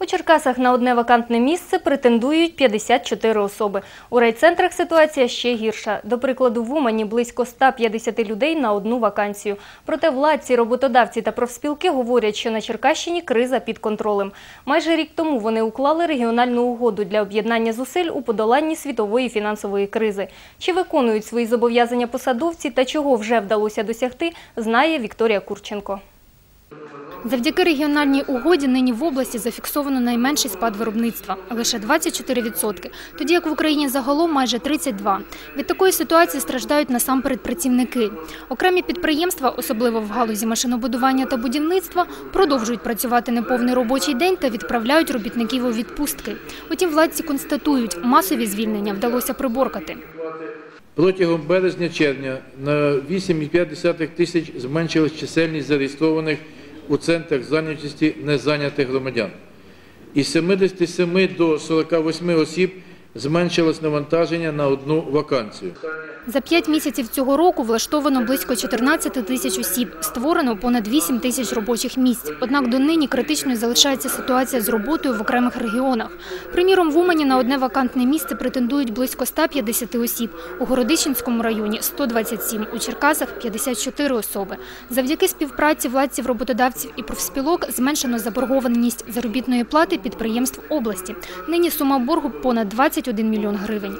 У Черкасах на одне вакантне місце претендують 54 особи. У райцентрах ситуація ще гірша. До прикладу, в Умані близько 150 людей на одну вакансію. Проте владці, роботодавці та профспілки говорять, що на Черкащині криза під контролем. Майже рік тому вони уклали регіональну угоду для об'єднання зусиль у подоланні світової фінансової кризи. Чи виконують свої зобов'язання посадовці та чого вже вдалося досягти, знає Вікторія Курченко. Завдяки регіональній угоді нині в області зафіксовано найменший спад виробництва – лише 24%, тоді як в Україні загалом майже 32%. Від такої ситуації страждають насамперед працівники. Окремі підприємства, особливо в галузі машинобудування та будівництва, продовжують працювати неповний робочий день та відправляють робітників у відпустки. Утім, владці констатують, масові звільнення вдалося приборкати. Протягом березня-червня на 8,5 тисяч зменшилась чисельність зареєстрованих у центрах зайнятості незайнятих громадян. Із 77 до 48 осіб зменшилось навантаження на одну вакансію. За п'ять місяців цього року влаштовано близько 14 тисяч осіб, створено понад 8 тисяч робочих місць. Однак донині критичною залишається ситуація з роботою в окремих регіонах. Приміром, в Умані на одне вакантне місце претендують близько 150 осіб, у Городищенському районі – 127, у Черкасах – 54 особи. Завдяки співпраці владців, роботодавців і профспілок зменшено заборгованість заробітної плати підприємств області. Нині сума боргу понад 21 мільйон гривень.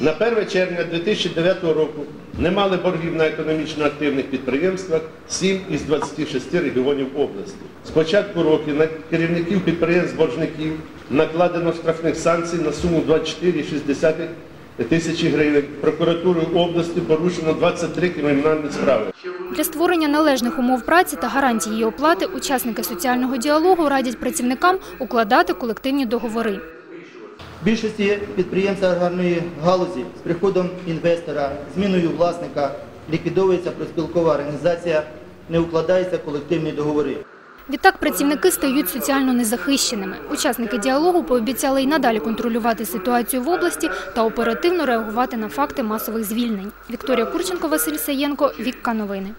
На 1 червня 2009 року не мали боргів на економічно активних підприємствах 7 із 26 регіонів області. З початку року на керівників підприємств-боржників накладено штрафних санкцій на суму 24,6 тисячі гривень. Прокуратурою області порушено 23 кримінальні справи. Для створення належних умов праці та гарантій її оплати учасники соціального діалогу радять працівникам укладати колективні договори. Більшості підприємств аграрної галузі з приходом інвестора, зміною власника ліквідовується проспілкова організація, не укладаються колективні договори. Відтак працівники стають соціально незахищеними. Учасники діалогу пообіцяли й надалі контролювати ситуацію в області та оперативно реагувати на факти масових звільнень. Вікторія Курченко, Василь Саєнко, Вікка Новини.